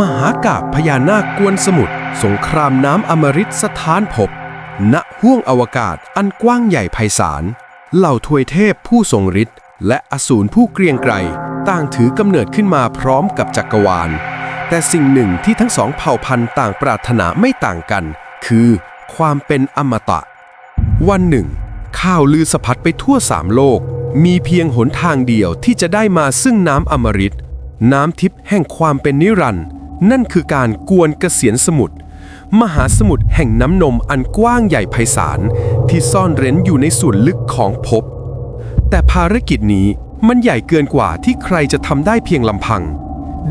มหากาบพญานาคกวนสมุทรสงครามน้ำอมฤตสถานภพณห้วงอวกาศอันกว้างใหญ่ไพศาล เหล่าทวยเทพผู้ทรงฤทธิ์และอสูรผู้เกรียงไกรต่างถือกำเนิดขึ้นมาพร้อมกับจักรวาล แต่สิ่งหนึ่งที่ทั้งสองเผ่าพันธุ์ต่างปรารถนาไม่ต่างกัน คือความเป็นอมตะ วันหนึ่ง ข่าวลือสะพัดไปทั่วสามโลก มีเพียงหนทางเดียวที่จะได้มาซึ่งน้ำอมฤตน้ำทิพย์แห่งความเป็นนิรันดร์ นั่นคือการกวนเกษียณสมุทรมหาสมุทรแห่งน้ำนมอันกว้างใหญ่ไพศาลที่ซ่อนเร้นอยู่ในส่วนลึกของภพแต่ภารกิจนี้มันใหญ่เกินกว่าที่ใครจะทำได้เพียงลำพัง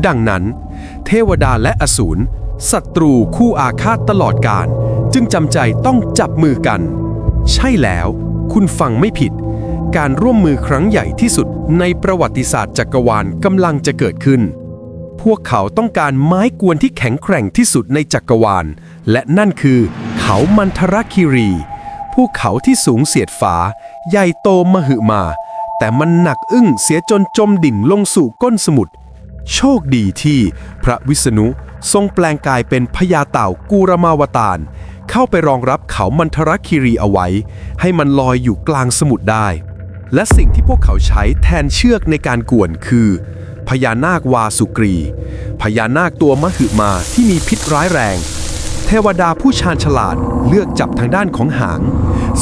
ดังนั้น เทวดาและอสูรศัตรูคู่อาฆาตตลอดกาลจึงจำใจต้องจับมือกัน ใช่แล้ว คุณฟังไม่ผิด การร่วมมือครั้งใหญ่ที่สุดในประวัติศาสตร์จักรวาลกำลังจะเกิดขึ้น วกเขาต้องการไม้กวนที่แข็งแกร่งที่สุดในจักรวาล และนั่นคือเขามันทรคีรี ภูเขาที่สูงเสียดฟ้า ใหญ่โตมหึมา แต่มันหนักอึ้งเสียจนจมดิ่งลงสู่ก้นสมุทร โชคดีที่พระวิษณุทรงแปลงกายเป็นพญาเต่ากูรมาวตารเข้าไปรองรับเขามันทรคีรีเอาไว้ ให้มันลอยอยู่กลางสมุทรได้ และสิ่งที่พวกเขาใช้แทนเชือกในการกวนคือ พญานาควาสุกรี พญานาคตัวมหึมาที่มีพิษร้ายแรง เทวดาผู้ชาญฉลาดเลือกจับทางด้านของหาง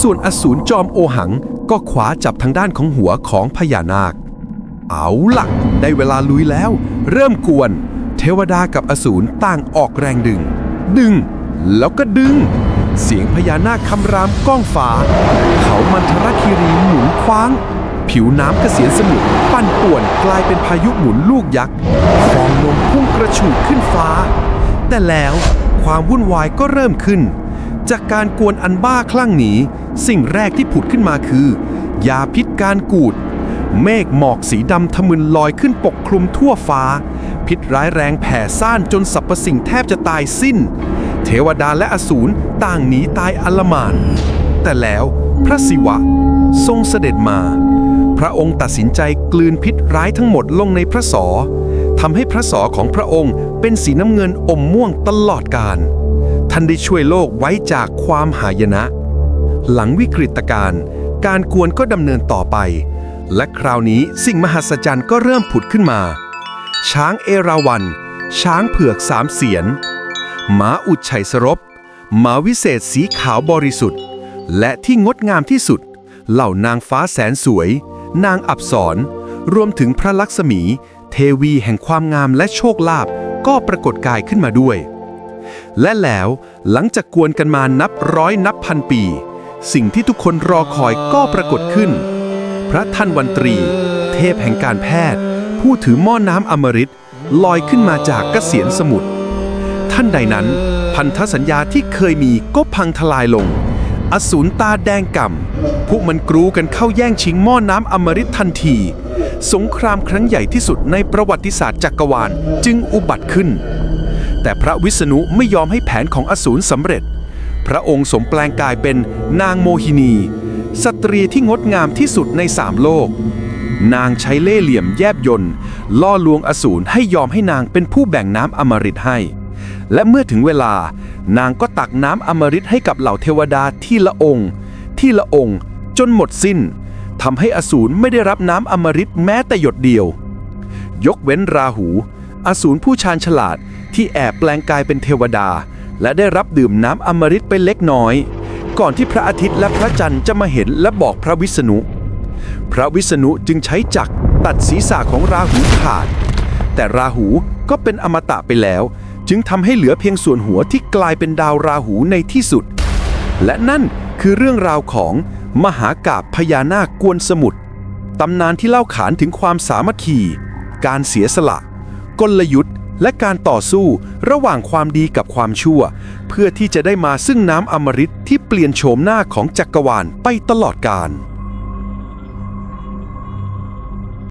ส่วนอสูรจอมโอหังก็ขวาจับทางด้านของหัวของพญานาค เอาล่ะ ได้เวลาลุยแล้ว เริ่มกวน เทวดากับอสูรต่างออกแรงดึง ดึง แล้วก็ดึง เสียงพญานาคคำรามก้องฟ้า เขามันทรคีรีหมุนคว้าง ผิวน้ำเกษียณสมุทรปั่นป่วนกลายเป็นพายุหมุนลูกยักษ์ฟองนมพุ่งกระฉูดขึ้นฟ้า แต่แล้วความวุ่นวายก็เริ่มขึ้น จากการกวนอันบ้าคลั่งหนีสิ่งแรกที่ผุดขึ้นมาคือ ยาพิษการกูด เมฆหมอกสีดำทะมึนลอยขึ้นปกคลุมทั่วฟ้า พิษร้ายแรงแผ่ซ่านจนสรรพสิ่งแทบจะตายสิ้น เทวดาและอสูรต่างหนีตายอลหมานแต่แล้วพระศิวะทรงเสด็จมา พระองค์ตัดสินใจกลืนพิษร้ายทั้งหมดลงในพระสอทำให้พระสอของพระองค์เป็นสีน้ำเงินอมม่วงตลอดกาลท่านได้ช่วยโลกไว้จากความหายนะ หลังวิกฤตการณ์การกวนก็ดำเนินต่อไป และคราวนี้สิ่งมหัศจรรย์ก็เริ่มผุดขึ้นมา ช้างเอราวัณช้างเผือกสามเสียนหมาอุดชัยสรบหมาวิเศษสีขาวบริสุทธิ์ และที่งดงามที่สุด เหล่านางฟ้าแสนสวย นางอับสรรวมถึงพระลักษมี เทวีแห่งความงามและโชคลาภก็ปรากฏกายขึ้นมาด้วย และแล้วหลังจากกวนกันมานับร้อยนับพันปี สิ่งที่ทุกคนรอคอยก็ปรากฏขึ้น พระท่านวันตรี เทพแห่งการแพทย์ ผู้ถือหม้อน้ำอมฤตลอยขึ้นมาจากกเกษียณสมุทรท่านใดนั้น พันธสัญญาที่เคยมีก็พังทลายลง อสูรตาแดงก่ำพวกมันกรูกันเข้าแย่งชิงหม้อน้ำอมฤตทันที สงครามครั้งใหญ่ที่สุดในประวัติศาสตร์จักรวาลจึงอุบัติขึ้น แต่พระวิษณุไม่ยอมให้แผนของอสูรสำเร็จ พระองค์สมแปลงกายเป็นนางโมหินี สตรีที่งดงามที่สุดในสามโลก นางใช้เล่ห์เหลี่ยมแยบยนต์ล่อลวงอสูรให้ยอมให้นางเป็นผู้แบ่งน้ำอมฤตให้ และเมื่อถึงเวลานางก็ตักน้ำอมฤตให้กับเหล่าเทวดาที่ละองค์ ที่ละองค์จนหมดสิ้นทำให้อสูรไม่ได้รับน้ำอมฤตแม้แต่หยดเดียว ยกเว้นราหู อสูรผู้ชาญฉลาดที่แอบแปลงกายเป็นเทวดา และได้รับดื่มน้ำอมฤตไปเล็กน้อย ก่อนที่พระอาทิตย์และพระจันทร์จะมาเห็นและบอกพระวิษณุ พระวิษณุจึงใช้จักรตัดศีรษะของราหูขาด แต่ราหูก็เป็นอมตะไปแล้ว จึงทำให้เหลือเพียงส่วนหัวที่กลายเป็นดาวราหูในที่สุด และนั่นคือเรื่องราวของมหากาบพญานาคกวนสมุทรตำนานที่เล่าขานถึงความสามัคคี การเสียสละ กลยุทธ์ และการต่อสู้ระหว่างความดีกับความชั่ว เพื่อที่จะได้มาซึ่งน้ำอมฤตที่เปลี่ยนโฉมหน้าของจักรวาลไปตลอดกาล